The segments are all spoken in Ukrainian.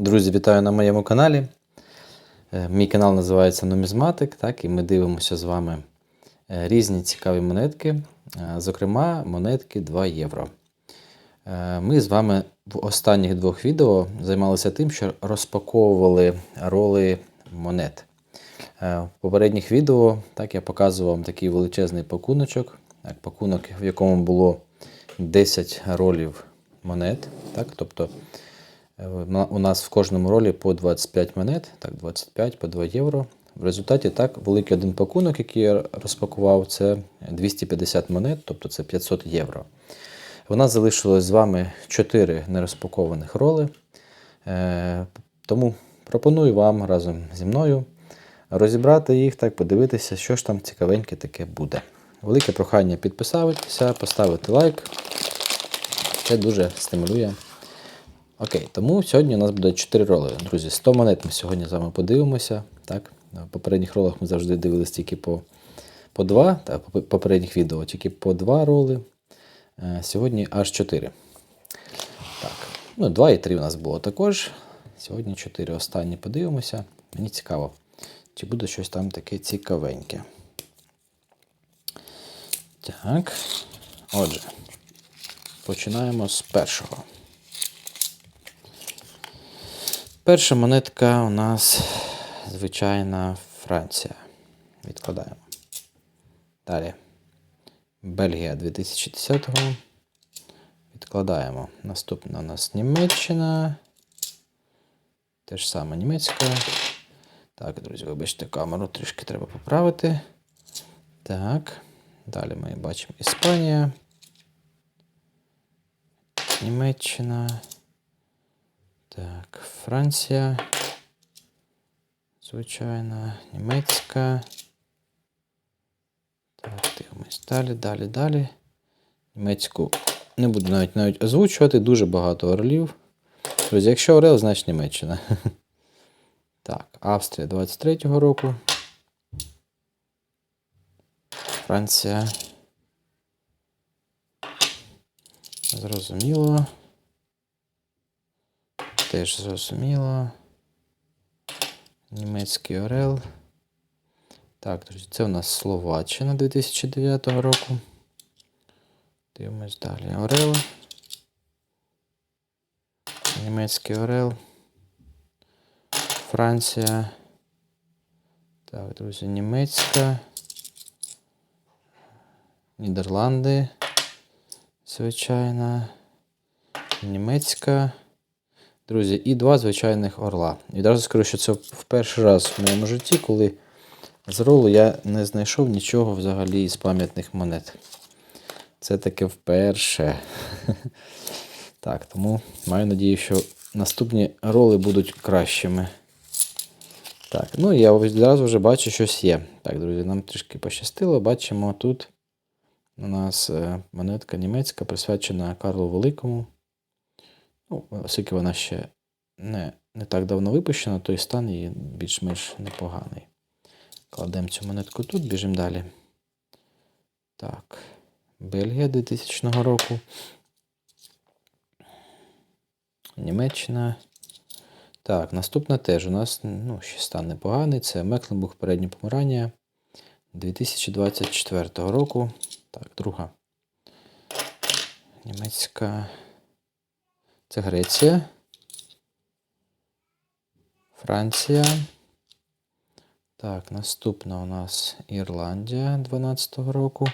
Друзі, вітаю на моєму каналі. Е, Мій канал називається Нумізматик, так, і ми дивимося з вами е, різні цікаві монетки, е, зокрема, монетки 2 євро. Ми з вами в останніх двох відео займалися тим, що розпаковували роли монет. В попередніх відео так, я показував вам такий величезний пакуночок, так, пакунок, в якому було 10 ролів монет. Так, тобто У нас в кожному ролі по 25 монет, так, 25 по 2 євро. В результаті так, великий один пакунок, який я розпакував, це 250 монет, тобто це 500 євро. У нас залишилось з вами 4 нерозпакованих роли. Е, Тому пропоную вам разом зі мною розібрати їх, так, подивитися, що ж там цікавеньке таке буде. Велике прохання підписатися, поставити лайк. Це дуже стимулює Окей, тому сьогодні у нас буде 4 роли. Друзі, 100 монет ми сьогодні з вами подивимося. Так? В попередніх ролах ми завжди дивилися тільки по, по 2, та, по попередніх відео тільки по 2 роли. Е, Сьогодні аж 4. Так, ну 2 і 3 у нас було також. Сьогодні 4 останні подивимося. Мені цікаво, чи буде щось там таке цікавеньке. Так. Отже, починаємо з першого. Перша монетка у нас звичайна Франція. Відкладаємо. Далі. Бельгія 2010-го. Відкладаємо. Наступна у нас Німеччина. Те ж саме німецька. Так, друзі, вибачте, камеру трішки треба поправити. Так. Далі ми бачимо Іспанія. Німеччина. Так, Франція. Звичайно, німецька. Так, дивимось далі, далі, далі. Німецьку не буду навіть навіть озвучувати, дуже багато орлів. Друзі, якщо Орел, значить Німеччина. Так, Австрія 23-го року. Франція. Зрозуміло. Теж зрозуміло. Німецький Орел. Так, друзі, це у нас Словаччина 2009 року. Дивимось далі. Орел. Німецький Орел. Франція. Так, друзі, німецька. Нідерланди. Звичайно. Німецька. Друзі, і два звичайних орла. І скажу, що це в перший раз в моєму житті, коли з ролу я не знайшов нічого взагалі із пам'ятних монет. Це таке вперше. Так, тому маю надію, що наступні роли будуть кращими. Так, ну я одразу вже бачу, щось є. Так, друзі, нам трішки пощастило. Бачимо тут у нас е, монетка німецька, присвячена Карлу Великому. Ну, оскільки вона ще не, не так давно випущена, то і стан її більш-менш непоганий. Кладемо цю монетку тут, біжимо далі. Так. Бельгія 2000 року. Німеччина. Так, наступна теж у нас ну, ще стан непоганий. Це Мекленбург переднє помирання 2024 року. Так, друга. Німецька. Це Греція. Франція. Так, наступна у нас Ірландія 12-го року.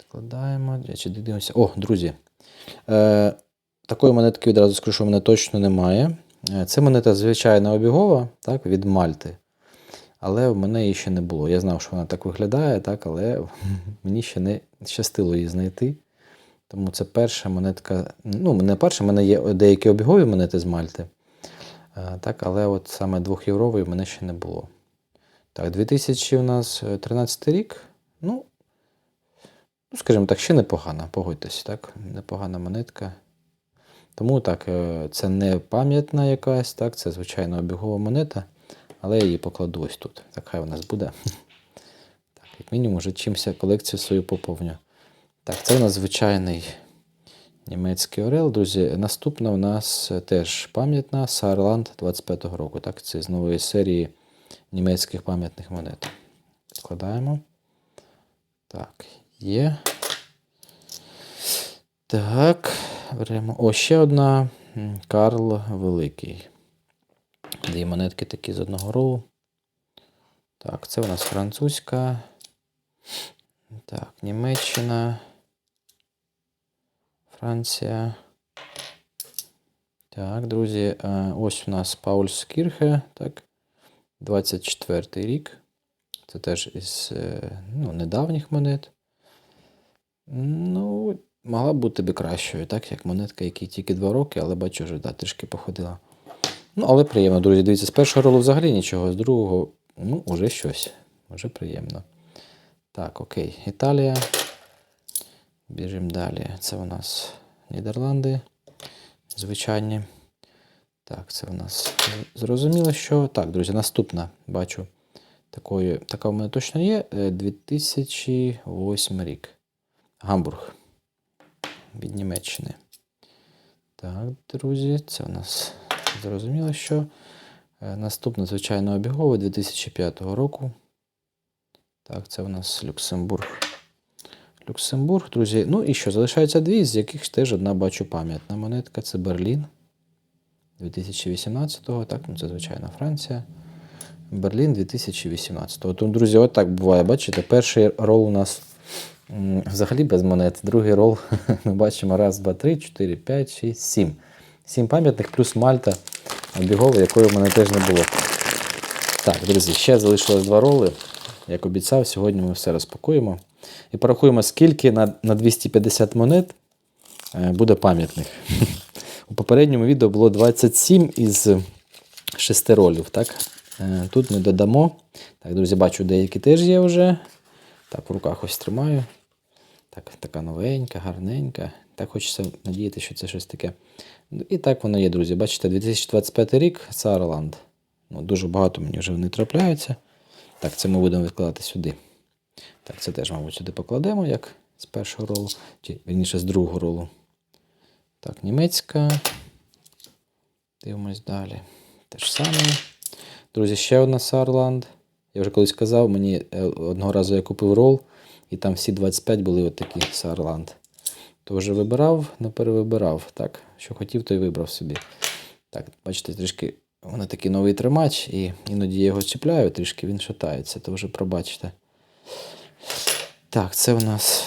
Відкладаємо. Чи дивимося. О, друзі. Е, такої монетки відразу скажу, що в мене точно немає. Е, Це монета звичайна обігова, так, від Мальти. Але в мене її ще не було. Я знав, що вона так виглядає, так, але мені ще не щастило її знайти. Тому це перша монетка. Ну, не перша, в мене є деякі обігові монети з Мальти. Е, Так, але от саме двохєврової в мене ще не було. Так, 2000 у нас 13 рік. Ну, ну, скажімо так, ще непогана, погодьтесь, так? Непогана монетка. Тому так, е, це не пам'ятна якась, так, це звичайно обігова монета, але я її покладу ось тут. Так, хай у нас буде. Так, як мінімум, вже чимся колекцію свою поповню. Так, це у нас звичайний Німецький Орел. Друзі, наступна у нас теж пам'ятна Саарланд 25-го року. Так, це з нової серії німецьких пам'ятних монет. Складаємо. Так, є. Так, беремо. О, ще одна. Карл Великий. Дві монетки такі з одного ролу. Так, це у нас французька. Так, Німеччина. Франція. Так, друзі, е, ось у нас Паульскірхе, так. 24 рік. Це теж із е, ну, недавніх монет. Ну, могла б бути кращою, так, як монетка, якій тільки 2 роки, але бачу, вже да, трішки походила. Ну, але приємно, друзі. Дивіться, з першого ролу взагалі нічого, з другого, ну, уже щось. Уже приємно. Так, окей. Італія. Біжимо далі. Це у нас Нідерланди. Звичайні. Так, це у нас зрозуміло, що. Так, друзі, наступна, бачу. Такої, така у мене точно є. е, 2008 рік. Гамбург. Від Німеччини. Так, друзі, це у нас зрозуміло, що. Е, Наступна, звичайно, обігова 2005 року. Так, це у нас Люксембург. Люксембург, друзі. Ну і що? Залишаються дві, з яких теж одна бачу пам'ятна монетка. Це Берлін 2018-го. Так, ну це звичайна Франція. Берлін 2018-го. Тому, друзі, от так буває. Бачите, перший рол у нас взагалі без монет. Другий рол ми бачимо раз, два, три, чотири, п'ять, шість, сім. Сім пам'ятних плюс Мальта обігова, якої в мене теж не було. Так, друзі, ще залишилось два роли. Як обіцяв, сьогодні ми все розпакуємо. І порахуємо, скільки на, на 250 монет е, буде пам'ятних. У попередньому відео було 27 із 6 ролів. Так? Е, Тут ми додамо. Так, друзі, бачу, деякі теж є вже. Так, в руках ось тримаю. Так, така новенька, гарненька. Так хочеться надіяти, що це щось таке. Ну, І так воно є, друзі. Бачите, 2025 рік Саарланд. Ну, дуже багато мені вже вони трапляються. Так, це ми будемо відкладати сюди. Так, це теж, мабуть, сюди покладемо, як з першого ролу, чи вірніше з другого ролу. Так, німецька. Дивимось далі. Те ж саме. Друзі, ще одна Саарланд. Я вже колись казав, мені е, одного разу я купив рол, і там всі 25 були отакі Саарланд. То вже вибирав, не перевибирав. Так, що хотів, то й вибрав собі. Так, бачите, трішки воно такий новий тримач, і іноді я його чіпляю, трішки він шатається, то вже пробачте. Так, це у нас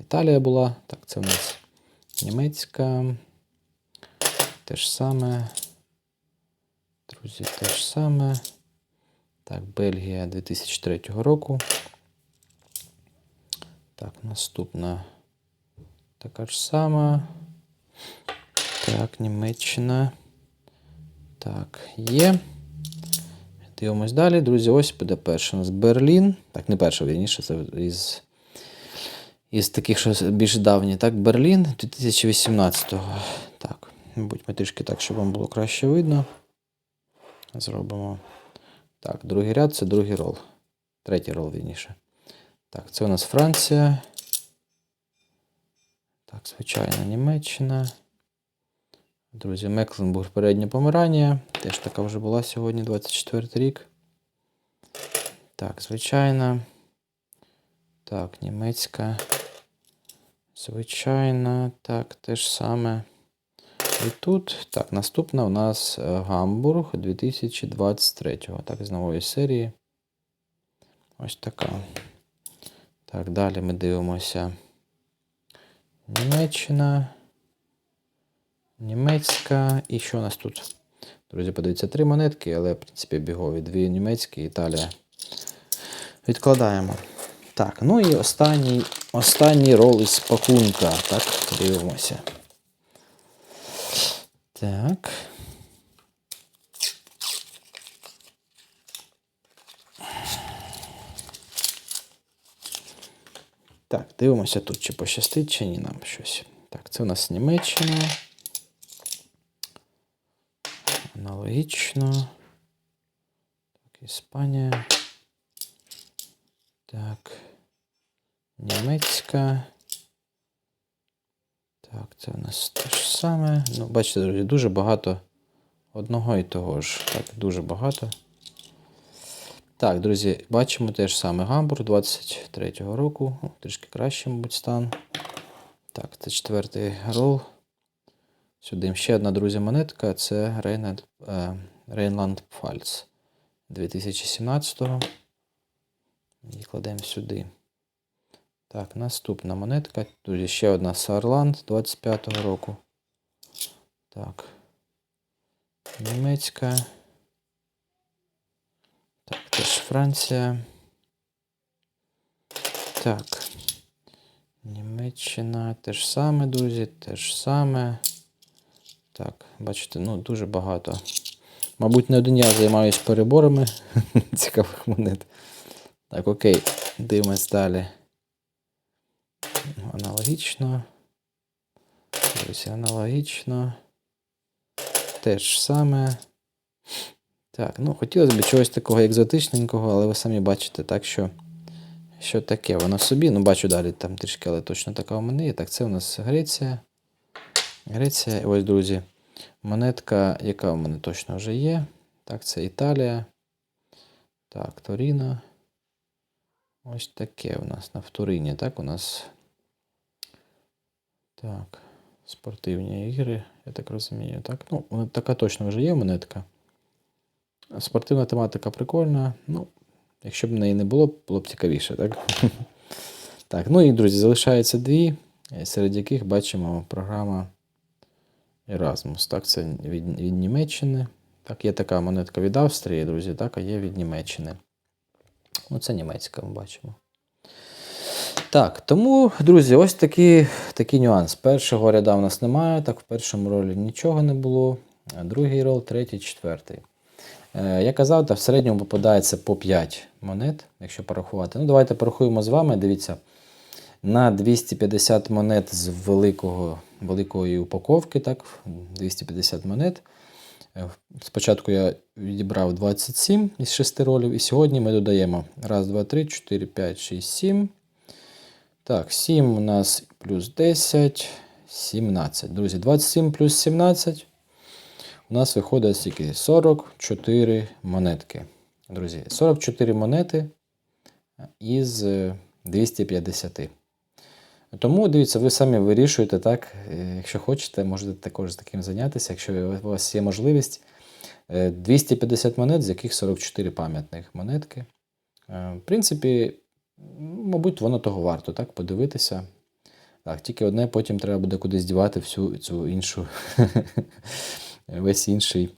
Італія була. Так, це у нас німецька. Те ж саме. Друзі, те ж саме. Так, Бельгія 2003 року. Так, наступна така ж сама. Так, Німеччина. Так, є. Дивимось далі. Друзі, ось буде перша у нас Берлін. Так, не перша, вірніше, це із, із таких, що більш давні. Так, Берлін 2018-го. Так, мабуть, ми трішки так, щоб вам було краще видно. Зробимо. Так, другий ряд це другий рол. Третій рол, вірніше. Так, це у нас Франція. Так, звичайно, Німеччина. Друзі, Мекленбург переднє помирання. Теж така вже була сьогодні, 24 рік. Так, звичайно. Так, німецька. Звичайно. Так, те ж саме. І тут, так, наступна у нас е, Гамбург 2023. Так, з нової серії. Ось така. Так, далі ми дивимося. Німеччина. Німецька. І що у нас тут? Друзі, подивіться, три монетки, але, в принципі, бігові. Дві німецькі, Італія. Відкладаємо. Так, ну і останній, останній рол із пакунка. Так, дивимося. Так. Так, дивимося тут, чи пощастить, чи ні нам щось. Так, це у нас Німеччина. Аналогічно. Так, Іспанія. Так. Німецька. Так, це у нас те ж саме. Ну, бачите, друзі, дуже багато одного і того ж. Так, дуже багато. Так, друзі, бачимо те ж саме Гамбург 23-го року. О, Трішки краще, мабуть, стан. Так, це четвертий рол. Сюди ще одна, друзі, монетка. Це Рейнланд, Пфальц 2017-го. Її кладемо сюди. Так, наступна монетка. Друзі, ще одна Сарланд 25-го року. Так. Німецька. Так, теж Франція. Так. Німеччина те ж саме, друзі, те ж саме. Так, бачите, ну дуже багато. Мабуть, не один я займаюся переборами цікавих монет. Так, окей, дивимось далі. Аналогічно. Ось аналогічно. Те ж саме. Так, ну хотілося б чогось такого екзотичненького, але ви самі бачите, так що. Що таке воно собі. Ну, бачу далі там трішки, але точно така у мене є. Так, це у нас Греція. Греція, ось, друзі, монетка, яка у мене точно вже є. Так, це Італія. Так, Торіно. Ось таке у нас на Вторині. Так, у нас. Так. Спортивні ігри, я так розумію. Так, ну, така точно вже є монетка. Спортивна тематика прикольна. Ну, якщо б неї не було, було б цікавіше, так? так, ну і, друзі, залишається дві, серед яких бачимо програма Erasmus. Так, це від, від Німеччини. Так, є така монетка від Австрії, друзі, так, а є від Німеччини. Ну, це німецька, ми бачимо. Так, тому, друзі, ось такий, такий нюанс. Першого ряда в нас немає, так в першому ролі нічого не було. Другий рол, третій, четвертий. Е, я казав, та в середньому попадається по 5 монет, якщо порахувати. Ну, давайте порахуємо з вами. Дивіться, на 250 монет з великого, великої упаковки, так, 250 монет. Е, Спочатку я відібрав 27 із 6 ролів, і сьогодні ми додаємо 1, 2, 3, 4, 5, 6, 7. Так, 7 у нас плюс 10, 17. Друзі, 27 плюс 17. У нас виходить стільки 44 монетки. Друзі, 44 монети із е, 250. Тому, дивіться, ви самі вирішуєте, так, е, якщо хочете, можете також таким зайнятися, якщо у вас є можливість. Е, 250 монет, з яких 44 пам'ятних монетки. Е, В принципі, мабуть, воно того варто, так, подивитися. Так, тільки одне, потім треба буде кудись дівати всю цю іншу, весь інший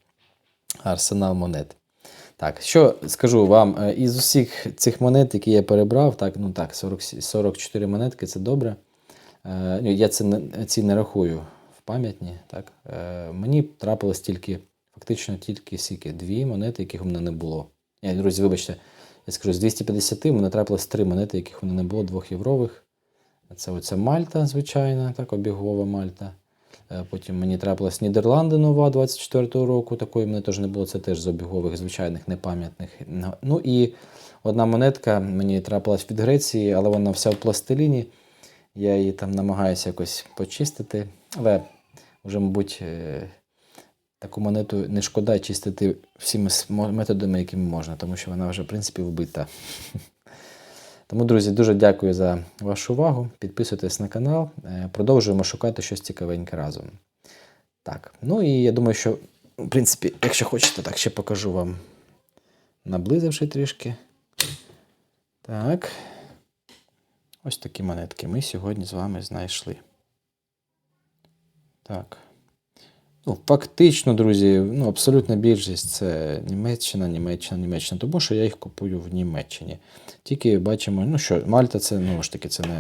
арсенал монет. Так, що скажу вам, е, із усіх цих монет, які я перебрав, так, ну так, 40, 44 монетки це добре. Е, ну, я це ці не рахую в пам'ятні. Так. Е, мені трапилось тільки, фактично тільки скільки, дві монети, яких у мене не було. Я, друзі, вибачте, я скажу, з 250 в мене трапилось три монети, яких у мене не було, двох єврових. Це оця Мальта, звичайна, так, обігова Мальта. Е, Потім мені трапилась Нідерланди нова 24-го року. Такої мене теж не було. Це теж з обігових, звичайних, непам'ятних. Ну і одна монетка мені трапилась від Греції, але вона вся в пластиліні. Я її там намагаюся якось почистити. Але вже, мабуть, е, таку монету не шкода чистити всіми методами, якими можна, тому що вона вже, в принципі, вбита. Тому, друзі, дуже дякую за вашу увагу. Підписуйтесь на канал. Е, Продовжуємо шукати щось цікавеньке разом. Так, ну і я думаю, що, в принципі, якщо хочете, так ще покажу вам, наблизивши трішки. Так. Ось такі монетки ми сьогодні з вами знайшли. Так. Ну, фактично, друзі, ну, абсолютна більшість це Німеччина, Німеччина, Німеччина, тому що я їх купую в Німеччині. Тільки бачимо, ну що, Мальта це, ну ж таки, це не,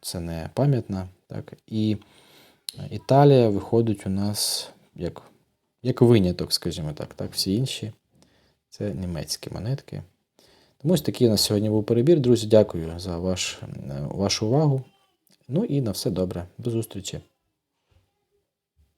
це не пам'ятна. Так? І Італія виходить у нас як, як виняток, скажімо так. так. Всі інші це німецькі монетки. Тому ось такий у нас сьогодні був перебір. Друзі, дякую за ваш, е, вашу увагу. Ну і на все добре. До зустрічі.